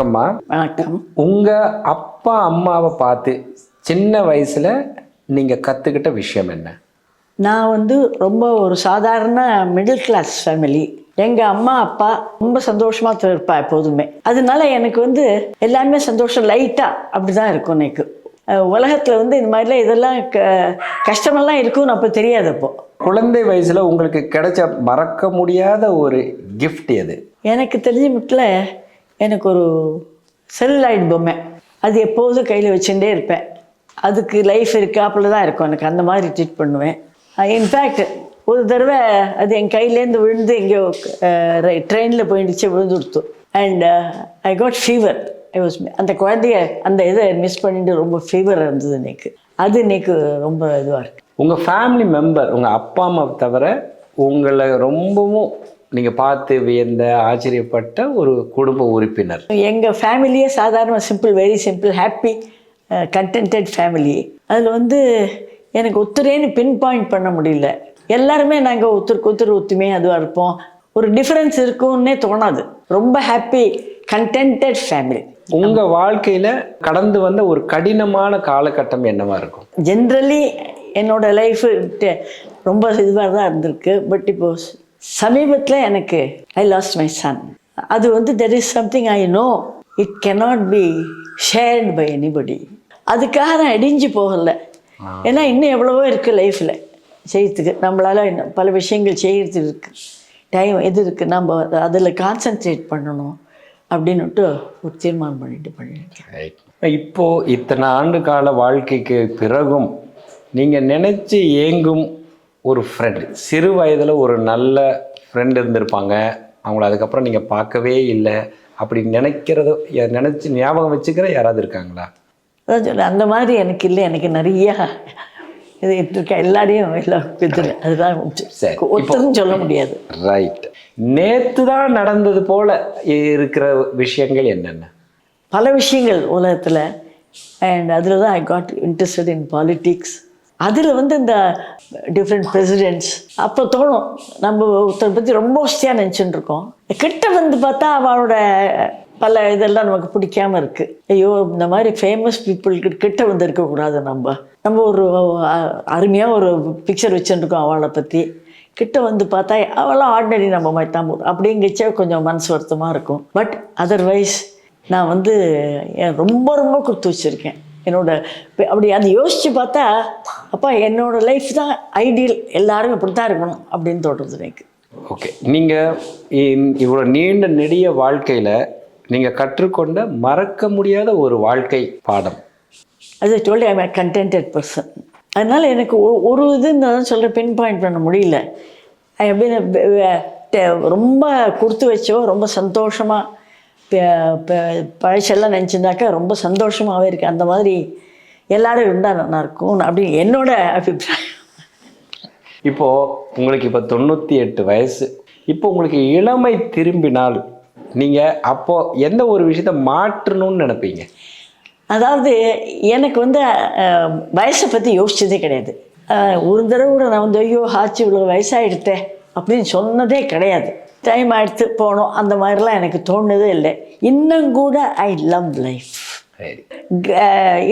வணக்கம்மா. வணக்கம். உங்க அப்பா அம்மாவை பார்த்து சின்ன வயசுல நீங்க கத்துக்கிட்ட விஷயம் என்ன? நான் வந்து ரொம்ப ஒரு சாதாரண மிடில் கிளாஸ் ஃபேமிலி எங்கள் அம்மா அப்பா ரொம்ப சந்தோஷமாக இருப்பா எப்போதுமே. அதனால எனக்கு வந்து எல்லாமே சந்தோஷம் லைட்டாக அப்படி தான் இருக்கும் எனக்கு. உலகத்தில் வந்து இந்த மாதிரிலாம் இதெல்லாம் க கஷ்டமெல்லாம் இருக்கும்னு அப்போ தெரியாது அப்போ குழந்தை வயசுல உங்களுக்கு கிடைச்ச மறக்க முடியாத ஒரு கிஃப்ட் எது? எனக்கு தெரிஞ்ச மட்டில் எனக்கு ஒரு செல்லுலாய்டு பொம்மை. அது எப்போதும் கையில் வச்சுட்டே இருப்பேன். அதுக்கு லைஃப் இருக்காப்புல தான் இருக்கும். எனக்கு அந்த மாதிரி ட்ரீட் பண்ணுவேன். இன்ஃபேக்ட் ஒரு தடவை அது என் கையிலேருந்து விழுந்து எங்கேயோ ட்ரெயினில் போயிடுச்சு விழுந்து கொடுத்தோம் and I got fever I was அந்த குழந்தைய அந்த இதை மிஸ் பண்ணிட்டு ரொம்ப ஃபீவர் இருந்தது இன்னைக்கு. அது இன்னைக்கு ரொம்ப இதுவாக இருக்குது உங்கள் ஃபேமிலி மெம்பர் உங்கள் அப்பா அம்மா தவிர உங்களை ரொம்பவும் நீங்க பார்த்து வியந்த ஆச்சரியப்பட்ட ஒரு குடும்ப உறுப்பினர். எங்கள் ஃபேமிலியே சாதாரண simple very simple happy contented family அதில் வந்து எனக்கு ஒத்துரேன்னு பின் பாயிண்ட் பண்ண முடியல. எல்லாருமே நாங்கள் ஒருத்தருக்கு ஒருத்தர் ஒத்துமையாக அதுவாக இருப்போம். ஒரு டிஃப்ரென்ஸ் இருக்கும்னே தோணாது. ரொம்ப ஹாப்பி கண்டென்டட் ஃபேமிலி உங்க வாழ்க்கையில கடந்து வந்த ஒரு கடினமான காலகட்டம் என்னவா இருக்கும்? ஜென்ரலி என்னோட லைஃப் ரொம்ப இதுவாக தான் இருந்திருக்கு. பட் இப்போ சமீபத்தில் எனக்கு ஐ லாஸ்ட் மை சன் அது வந்து there is something I know it cannot be shared by anybody அதுக்காக நான் இடிஞ்சு போகலை. ஏன்னா இன்னும் எவ்வளவோ இருக்குது லைஃப்பில் செய்யறதுக்கு நம்மளால் இன்னும் பல விஷயங்கள் செய்யறதுக்கு இருக்குது டைம் எது இருக்குது நம்ம அதில் கான்சென்ட்ரேட் பண்ணணும் அப்படின்னுட்டு ஒரு தீர்மானம் பண்ணிட்டு பண்ணிட்டேன் இப்போ இத்தனை ஆண்டு கால வாழ்க்கைக்கு பிறகும் நீங்க நினைச்சு ஏங்கும் ஒரு ஃப்ரெண்ட் சிறு வயதுல ஒரு நல்ல ஃப்ரெண்ட் இருந்திருப்பாங்க. அவங்கள அதுக்கப்புறம் நீங்க பார்க்கவே இல்லை. அப்படி நினைக்கிறத நினைச்சு ஞாபகம் வச்சுக்கிற யாராவது இருக்காங்களா? அதான் சொல்றேன். அந்த மாதிரி எனக்கு இல்லை. எனக்கு நிறையா இது இருக்க. எல்லாரையும் எல்லாம் இதில் அதுதான் ஒருத்தரும் சொல்ல முடியாது. ரைட் நேத்து தான் நடந்தது போல இருக்கிற விஷயங்கள் என்னென்ன? பல விஷயங்கள் உலகத்தில். அண்ட் அதில் தான் I got interested in politics அதில் வந்து இந்த டிஃப்ரெண்ட் பிரசிடென்ட்ஸ் அப்போ தோணும். நம்ம ஒருத்தரை பற்றி ரொம்ப வசதியாக நினச்சிட்டு இருக்கோம். கிட்ட வந்து பார்த்தா அவளோட பல இதெல்லாம் நமக்கு பிடிக்காம இருக்குது ஐயோ இந்த மாதிரி ஃபேமஸ் பீப்புள் கிட்ட வந்து இருக்கக்கூடாது நம்ம. நம்ம ஒரு அருமையாக ஒரு பிக்சர் வச்சுருக்கோம் அவளை பற்றி கிட்ட வந்து பார்த்தா அவளாம் ஆர்டினரி நம்ம மாதிரி தான் போடும் அப்படிங்கச்சே கொஞ்சம் மனசு வருத்தமாக இருக்கும். பட் அதர்வைஸ் நான் வந்து ரொம்ப ரொம்ப கொடுத்து வச்சுருக்கேன். என்னோட அப்படி அதை யோசித்து பார்த்தா அப்பா என்னோட லைஃப் தான் ஐடியல் எல்லாரும் இப்படி தான் இருக்கணும் அப்படின்னு தோன்றுறது எனக்கு. ஓகே நீங்க இந்- இவ்வளவு நீண்ட நெடிய வாழ்க்கையில நீங்க கற்றுக்கொண்ட மறக்க முடியாத ஒரு வாழ்க்கை பாடம். அது சொல்லி ஐம் கண்டென்டட் பர்சன் அதனால் எனக்கு ஒரு இது நான் சொல்கிற பின் பாயிண்ட் பண்ண முடியல. எப்படி ரொம்ப கொடுத்து வச்சோ ரொம்ப சந்தோஷமாக பழசெல்லாம் நினச்சிருந்தாக்கா ரொம்ப சந்தோஷமாகவே இருக்கு. அந்த மாதிரி எல்லாரும் இருந்தால் நல்லா இருக்கும் அப்படி என்னோட அபிப்பிராயம். இப்போ உங்களுக்கு இப்போ தொண்ணூற்றி எட்டு வயசு. இப்போ உங்களுக்கு இளமை திரும்பினால் நீங்க அப்போ எந்த ஒரு விஷயத்த மாற்றணும்னு நினைப்பீங்க? அதாவது எனக்கு வந்து வயசை பற்றி யோசிச்சதே கிடையாது. ஒரு தடவை கூட நான் வந்து ஐயோ ஆச்சு இவ்வளோ வயசாகிடுத்தே அப்படின்னு சொன்னதே கிடையாது. டைம் ஆகிடுத்து போனோம் அந்த மாதிரிலாம் எனக்கு தோணுதே இல்லை. இன்னும் கூட ஐ லவ் லைஃப்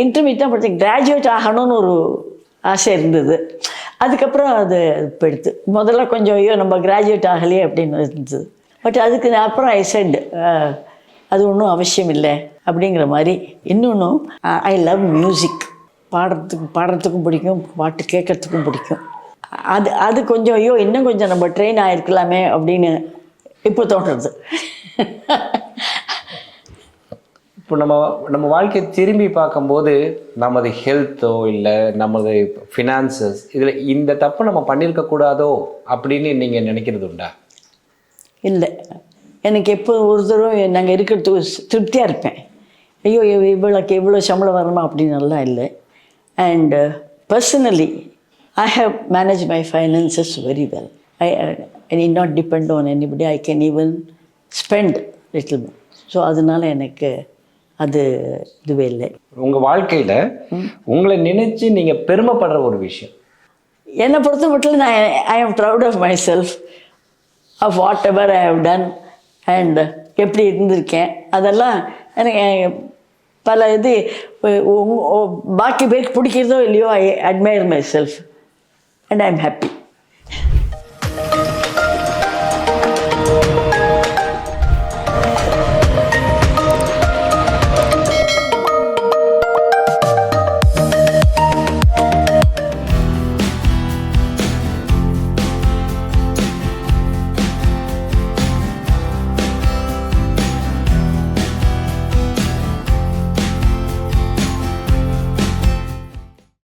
இன்டர்மீடியட் தான் படித்தேன் கிராஜுவேட் ஆகணும்னு ஒரு ஆசை இருந்தது. அதுக்கப்புறம் அது போயிடுது முதல்ல கொஞ்சம் ஐயோ நம்ம கிராஜுவேட் ஆகலையே அப்படின்னு இருந்தது. பட் அதுக்கு நான் அப்புறம் ஐ செட் அது ஒன்றும் அவசியம் இல்லை. அப்படிங்கிற மாதிரி இன்னொன்று ஐ லவ் மியூசிக் பாடுறதுக்கு பாடுறதுக்கும் பிடிக்கும். பாட்டு கேட்கறதுக்கும் பிடிக்கும். அது அது கொஞ்சம் ஐயோ இன்னும் கொஞ்சம் நம்ம ட்ரெயின் ஆகிருக்கலாமே அப்படின்னு இப்போ தோன்றுறது இப்போ நம்ம நம்ம வாழ்க்கையை திரும்பி பார்க்கும்போது நமது ஹெல்த்தோ இல்லை நமது ஃபினான்சஸ் இதில் இந்த தப்பு நம்ம பண்ணியிருக்க கூடாதோ அப்படின்னு நீங்கள் நினைக்கிறது உண்டா? இல்லை. எனக்கு எப்போ ஒரு தடவை நாங்கள் இருக்கிறதுக்கு திருப்தியாக இருப்பேன். ஐயோ இவ்வளோக்கு இவ்வளோ சம்பளம் வரணுமா அப்படின்னு நல்லா இல்லை. And personally I have manage my finances very well I I need not depend on anybody I can even spend little so அதனால எனக்கு அது இதுவே இல்லை. உங்கள் வாழ்க்கையில் உங்களை நினைச்சு நீங்கள் பெருமைப்படுற ஒரு விஷயம். என்னை பொறுத்த மட்டும் நான் I am proud of myself of whatever I have done and எப்படி இருந்திருக்கேன். அதெல்லாம் எனக்கு பல இது பாக்கி பேருக்கு பிடிக்கிறதோ இல்லையோ I admire myself and I am happy